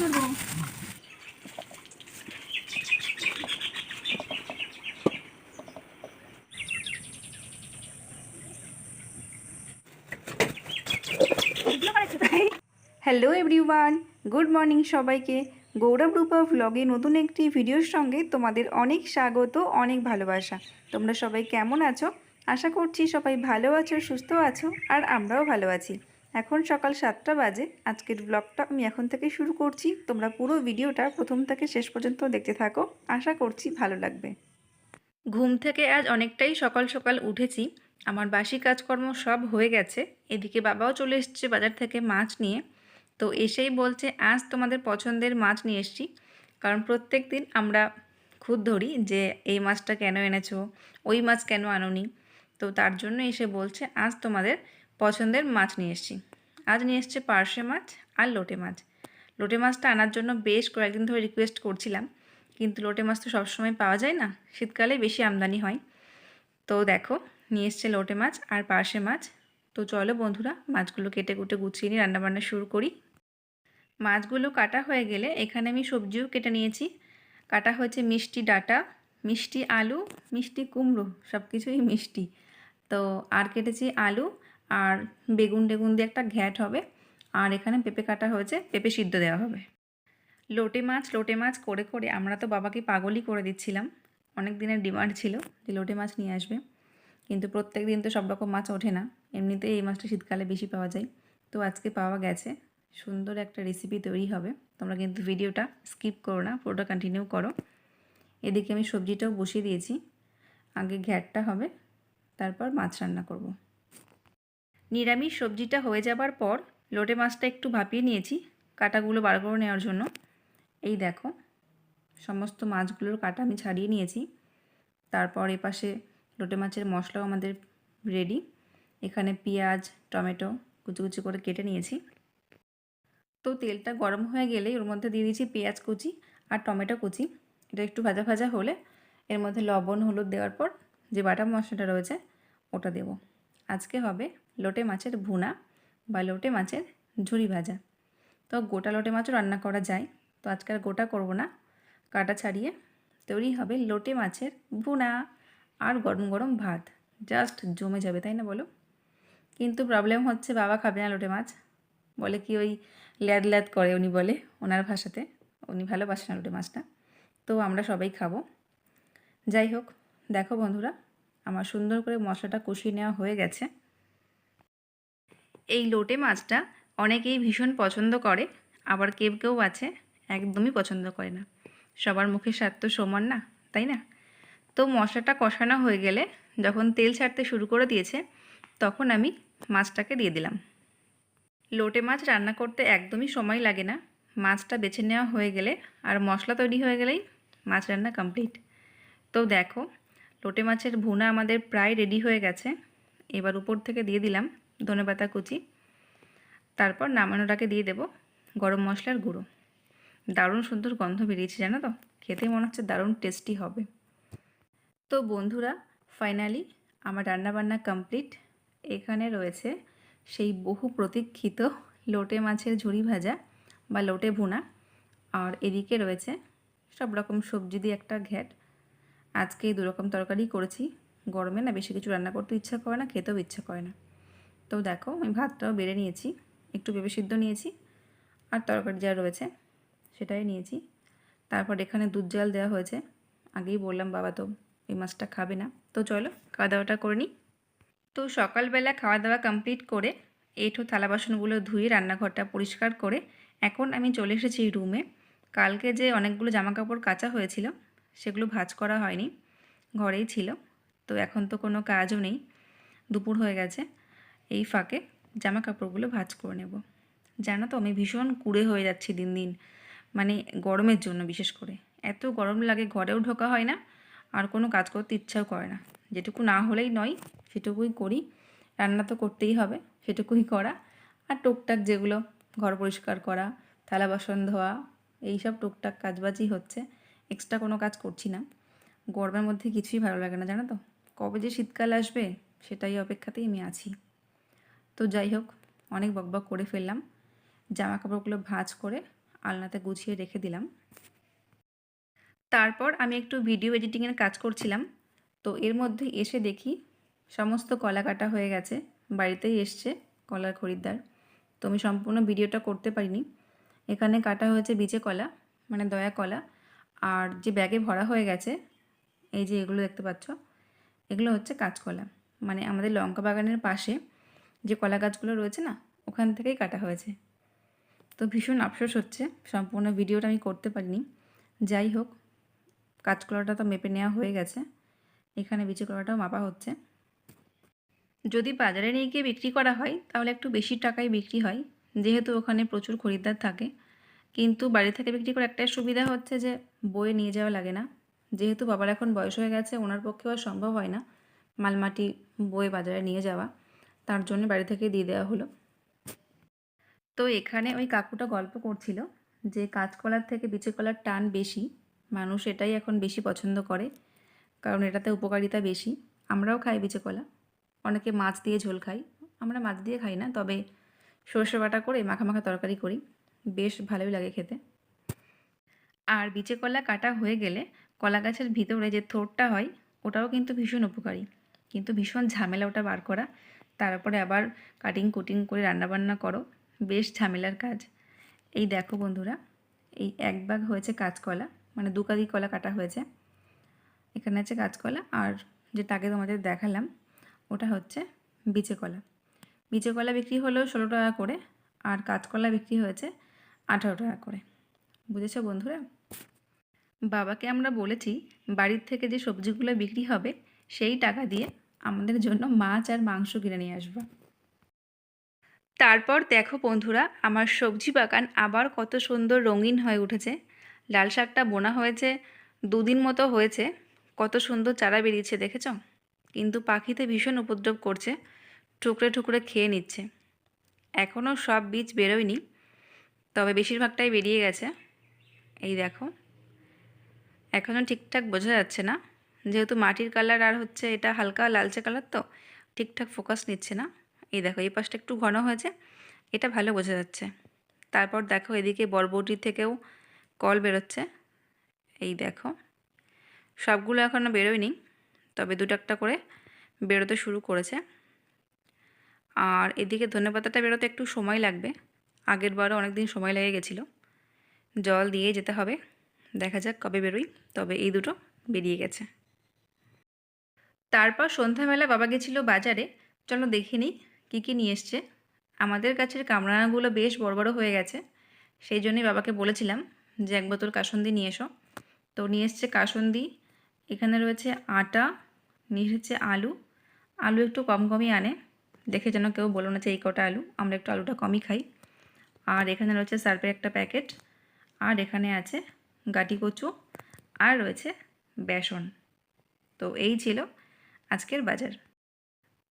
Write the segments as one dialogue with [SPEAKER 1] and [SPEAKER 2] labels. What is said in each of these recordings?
[SPEAKER 1] করব
[SPEAKER 2] hello everyone good morning সবাইকে। গৌরব রূপা ভ্লগে নতুন একটি ভিডিওর সঙ্গে তোমাদের অনেক স্বাগত, অনেক ভালোবাসা। তোমরা সবাই কেমন আছো? আশা করছি সবাই ভালো আছো, সুস্থ আছো, আর আমরাও ভালো আছি। এখন সকাল সাতটা বাজে, আজকের ব্লগটা আমি এখন থেকে শুরু করছি। তোমরা পুরো ভিডিওটা প্রথম থেকে শেষ পর্যন্ত দেখতে থাকো। আশা করছি ভালো লাগবে। ঘুম থেকে আজ অনেকটাই সকাল সকাল উঠেছি। আমার বাসি কাজকর্ম সব হয়ে গেছে। এদিকে বাবাও চলে এসছে বাজার থেকে মাছ নিয়ে। তো এসেই বলছে, আজ তোমাদের পছন্দের মাছ নিয়ে এসছি। কারণ প্রত্যেক দিন আমরা খুদ ধরি যে, এই মাছটা কেন এনেছো? ওই মাছ কেন আনোনি? তো তার জন্য এসে বলছে, আজ তোমাদের পছন্দের মাছ নিয়ে এসছি। আজ নিয়ে এসছে পার্শে মাছ আর লোটে মাছ। লোটে মাছটা আনার জন্য বেশ কয়েকদিন ধরে রিকোয়েস্ট করছিলাম, কিন্তু লোটে মাছ তো সবসময় পাওয়া যায় না, শীতকালে বেশি আমদানি হয়। তো দেখো, নিয়ে এসছে লোটে মাছ আর পার্শে মাছ। তো চলো বন্ধুরা, মাছগুলো কেটে কুটে গুছিয়ে নিয়ে রান্নাবান্না শুরু করি। মাছগুলো কাটা হয়ে গেলে এখানে আমি সবজিও কেটে নিয়েছি। কাটা হয়েছে মিষ্টি ডাটা, মিষ্টি আলু, মিষ্টি কুমড়ো সব কিছুই মিষ্টি। তো আর কেটেছি আলু আর বেগুন টেগুন দিয়ে একটা ঘ্যাট হবে। আর এখানে পেঁপে কাটা হয়েছে, পেঁপে সিদ্ধ দেওয়া হবে। লোটে মাছ লোটে মাছ করে করে আমরা তো বাবাকে পাগলই করে দিচ্ছিলাম। অনেক দিনের ডিমান্ড ছিল যে লোটে মাছ নিয়ে আসবে। কিন্তু প্রত্যেক দিন তো সব রকম মাছ ওঠে না। এমনিতেই এই মাছটা শীতকালে বেশি পাওয়া যায়। তো আজকে পাওয়া গেছে। সুন্দর একটা রেসিপি তৈরি হবে। তোমরা কিন্তু ভিডিওটা স্কিপ করো না, পুরোটা কন্টিনিউ করো। এদিকে আমি সবজিটাও বসিয়ে দিয়েছি। আগে ঘ্যাটটা হবে। তারপর মাছ রান্না করব। নিরামিষ সবজিটা হয়ে যাবার পর লোটে মাছটা একটু ভাপিয়ে নিয়েছি, কাটাগুলো বার করে নেওয়ার জন্য। এই দেখো, সমস্ত মাছগুলোর কাটা আমি ছাড়িয়ে নিয়েছি। তারপর এপাশে লোটে মাছের মশলাও আমাদের রেডি এখানে পেঁয়াজ, টমেটো কুচি কুচি করে কেটে নিয়েছি। তো তেলটা গরম হয়ে গেলে ওর মধ্যে দিয়ে দিয়েছি পেঁয়াজ কুচি আর টমেটো কুচি। এটা একটু ভাজা ভাজা হলে এর মধ্যে লবণ, হলুদ দেওয়ার পর যে বাটা মশলাটা রয়েছে, ওটা দেব। আজকে হবে লোটে মাছের ভুনা বা লোটে মাছের ঝুরি ভাজা। তো গোটা লোটে মাছও রান্না করা যায়, তো আজকে আর গোটা করব না। কাটা ছাড়িয়ে তৈরি হবে লোটে মাছের ভুনা আর গরম গরম ভাত। জাস্ট জমে যাবে, তাই না বলো? কিন্তু প্রবলেম হচ্ছে বাবা খাবে না লোটে মাছ। বলে কি ওই ল্যাদ ল্যাদ করে উনি বলে, ওনার ভাষাতে। উনি ভালোবাসেন না লোটে মাছটা। তো আমরা সবাই খাব। যাই হোক দেখো বন্ধুরা, আমার সুন্দর করে মশলাটা কষিয়ে নেওয়া হয়ে গেছে। এই লোটে মাছটা অনেকেই ভীষণ পছন্দ করে, আবার কেউ কেউ আছে একদমই পছন্দ করে না। সবার মুখের স্বাদ তো সমান না, তাই না? তো মশলাটা কষানো হয়ে গেলে যখন তেল ছাড়তে শুরু করে দিয়েছে, তখন আমি মাছটাকে দিয়ে দিলাম। লোটে মাছ রান্না করতে একদমই সময় লাগে না, মাছটা বেছে নেওয়া হয়ে গেলে আর মশলা তৈরি হয়ে গেলেই মাছ রান্না কমপ্লিট তো দেখো লোটে মাছের ভুনা আমাদের প্রায় রেডি হয়ে গেছে। এবার উপর থেকে দিয়ে দিলাম ধনেপাতা কুচি। তারপর নামানোটাকে দিয়ে দেব গরম মশলার গুঁড়ো। দারুণ সুন্দর গন্ধ বেরিয়েছে, জানো তো? খেতে মনে হচ্ছে দারুণ টেস্টি হবে। তো বন্ধুরা ফাইনালি আমার রান্নাবান্না কমপ্লিট এখানে রয়েছে সেই বহু প্রতীক্ষিত লোটে মাছের ঝুড়ি ভাজা বা লোটে ভুনা। আর এদিকে রয়েছে সব রকম সবজি দিয়ে একটা ঘ্যাট। আজকে এই দুরকম তরকারি করেছি। গরমে না বেশি কিছু রান্না করতে ইচ্ছা করে না, খেতেও ইচ্ছা করে না। তো দেখো, আমি ভাতটাও বেড়ে নিয়েছি, একটু পেঁপে সিদ্ধ নিয়েছি, আর তরকারি যা রয়েছে সেটাই নিয়েছি। তারপর এখানে দুধ জাল দেওয়া হয়েছে। আগেই বললাম বাবা তো এই মাছটা খাবে না। তো চলো খাওয়া দাওয়াটা করে নিই। তো সকালবেলা খাওয়া দাওয়া কমপ্লিট করে এঁঠো থালা বাসনগুলো ধুয়ে রান্নাঘরটা পরিষ্কার করে এখন আমি চলে এসেছি রুমে। কালকে যে অনেকগুলো জামা কাপড় কাচা হয়েছিল সেগুলো ভাঁজ করা হয়নি, ঘরেই ছিল। তো এখন তো কোনো কাজও নেই, দুপুর হয়ে গেছে, এই ফাঁকে জামা কাপড়গুলো ভাঁজ করে নেব। জানো তো আমি ভীষণ কুড়ে হয়ে যাচ্ছি দিন দিন মানে গরমের জন্য বিশেষ করে। এত গরম লাগে ঘরেও ঢোকা হয় না, আর কোনো কাজ করতে ইচ্ছাও করে না। যেটুকু না হলেই নয়, সেটুকুই করি, রান্না তো করতেই হবে, সেটুকুই করা। আর টুকটাক যেগুলো ঘর পরিষ্কার করা, থালা বাসন ধোয়া, এইসব টুকটাক কাজবাজই হচ্ছে। এক্সট্রা কোনো কাজ করছি না। গরমের মধ্যে কিছুই ভালো লাগে না, জানো তো? কবে যে শীতকাল আসবে, সেটাই অপেক্ষাতেই আমি আছি। তো যাই হোক, অনেক বকবক করে ফেললাম। জামা কাপড়গুলো ভাঁজ করে আলনাতে গুছিয়ে রেখে দিলাম। তারপর আমি একটু ভিডিও এডিটিংয়ের কাজ করছিলাম। তো এর মধ্যে এসে দেখি সমস্ত কলা কাটা হয়ে গেছে, বাড়িতেই এসছে কলার খরিদ্দার। তো আমি সম্পূর্ণ ভিডিওটা করতে পারিনি। এখানে কাটা হয়েছে বিচে কলা মানে দয়া কলা। আর যে ব্যাগে ভরা হয়ে গেছে, এই যে এগুলো দেখতে পাচ্ছ, এগুলো হচ্ছে কাঁচকলা। মানে আমাদের লঙ্কা বাগানের পাশে যে কলা গাছগুলো রয়েছে না, ওখান থেকেই কাটা হয়েছে। তো ভীষণ আফসোস হচ্ছে, সম্পূর্ণ ভিডিওটা আমি করতে পারিনি। যাই হোক, কাঁচকলাটা তো মেপে নেওয়া হয়ে গেছে, এখানে বিচি কলাটাও মাপা হচ্ছে। যদি বাজারে নিয়ে গিয়ে বিক্রি করা হয়, তাহলে একটু বেশি টাকায় বিক্রি হয়, যেহেতু ওখানে প্রচুর খরিদ্দার থাকে কিন্তু বাড়ি থেকে বিক্রি করে একটাই সুবিধা হচ্ছে যে বয়ে নিয়ে যাওয়া লাগে না। যেহেতু বাবার এখন বয়স হয়ে গেছে, ওনার পক্ষেও আর সম্ভব হয় না মালমাটি বয়ে বাজারে নিয়ে যাওয়া। তার জন্য বাড়ি থেকে দিয়ে দেওয়া হলো। তো এখানে ওই কাকুটা গল্প করছিল যে কাঁচকলার থেকে বিচে কলার টান বেশি, মানুষ এটাই এখন বেশি পছন্দ করে, কারণ এটাতে উপকারিতা বেশি। আমরাও খাই বিচে কলা। অনেকে মাছ দিয়ে ঝোল খাই আমরা মাছ দিয়ে খাই না, তবে সর্ষে বাটা করে মাখা মাখা তরকারি করি। বেশ ভালোই লাগে খেতে। আর বিচে কলা কাটা হয়ে গেলে কলা গাছের ভিতরে যে থোরটা হয়, ওটাও কিন্তু ভীষণ উপকারী। কিন্তু ভীষণ ঝামেলা ওটা বার করা। তারপরে আবার কাটিং কুটিং করে রান্নাবান্না করো। বেশ ঝামেলার কাজ। এই দেখো বন্ধুরা, এই এক ভাগ হয়েছে কাঁচকলা মানে দু কাদি কলা কাটা হয়েছে। এখানে আছে কাঁচকলা আর যেটা আগে তোমাদের দেখালাম, ওটা হচ্ছে বিচে কলা। বিচে কলা বিক্রি হলো ষোলো টাকা করে আর কাঁচকলা বিক্রি হয়েছে আঠারো টাকা করে। বুঝেছ বন্ধুরা? বাবাকে আমরা বলেছি, বাড়ির থেকে যে সবজিগুলো বিক্রি হবে, সেই টাকা দিয়ে আমাদের জন্য মাছ আর মাংস কিনে নিয়ে আসব। তারপর দেখো বন্ধুরা, আমার সবজি বাগান আবার কত সুন্দর রঙিন হয়ে উঠেছে। লাল শাকটা বোনা হয়েছে, দুদিন মতো হয়েছে, কত সুন্দর চারা বেরিয়েছে দেখেছ? কিন্তু পাখিতে ভীষণ উপদ্রব করছে, টুকরে টুকরে খেয়ে নিচ্ছে। এখনও সব বীজ বেরোয়নি তবে বেশিরভাগটাই বেরিয়ে গেছে। এই দেখো। এখনও ঠিকঠাক বোঝা যাচ্ছে না। যেহেতু মাটির কালার আর হচ্ছে এটা হালকা লালচে কালার তো, ঠিকঠাক ফোকাস নিচ্ছে না। এই দেখো, এই পাশটা একটু ঘন হয়েছে। এটা ভালো বোঝা যাচ্ছে। তারপর দেখো, এদিকে বরবটির থেকেও কল বেরোচ্ছে। এই দেখো। সবগুলো এখনও বেরোয়নি, তবে দুটো একটা করে বেরোতে শুরু করেছে। আর এদিকে ধনেপাতাটা বেরোতে একটু সময় লাগবে। আগের বারও অনেক দিন সময় লেগে গেছিল। জল দিয়ে যেতে হবে। দেখা যাক কবে বেরোই, তবে এই দুটো বেরিয়ে গেছে। তারপর সন্ধ্যাবেলা বাবা গেছিল বাজারে। চলো দেখে নিই কী কী নিয়ে এসছে। আমাদের গাছের কামরাঙাগুলো বেশ বড় বড় হয়ে গেছে। সেই জন্যই বাবাকে বলেছিলাম যে এক বোতল কাসন্দি নিয়ে এসো। তো নিয়ে এসছে কাসন্দি। এখানে রয়েছে আটা, নিয়ে এসেছে আলু। আলু একটু কম কমই আনে। দেখে যেন কেউ বলো না যে এই কটা আলু। আমরা একটু আলুটা কমই খাই। আর এখানে রয়েছে সার্ফের একটা প্যাকেট, আর এখানে আছে গাটি কচু, আর রয়েছে বেসন। তো এই ছিল আজকের বাজার।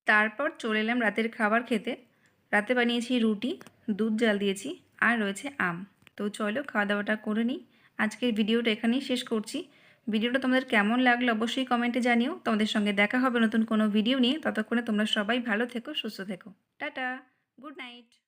[SPEAKER 2] তারপর চলে এলাম রাতের খাবার খেতে। রাতে বানিয়েছি রুটি, দুধ জাল দিয়েছি, আর রয়েছে আম। তো চলো খাওয়া দাওয়াটা করে নিই। আজকের ভিডিওটা এখানেই শেষ করছি। ভিডিওটা তোমাদের কেমন লাগল অবশ্যই কমেন্টে জানিও। তোমাদের সঙ্গে দেখা হবে নতুন কোনো ভিডিও নিয়ে। ততক্ষণে তোমরা সবাই ভালো থেকো, সুস্থ থেকো। Tata, good night.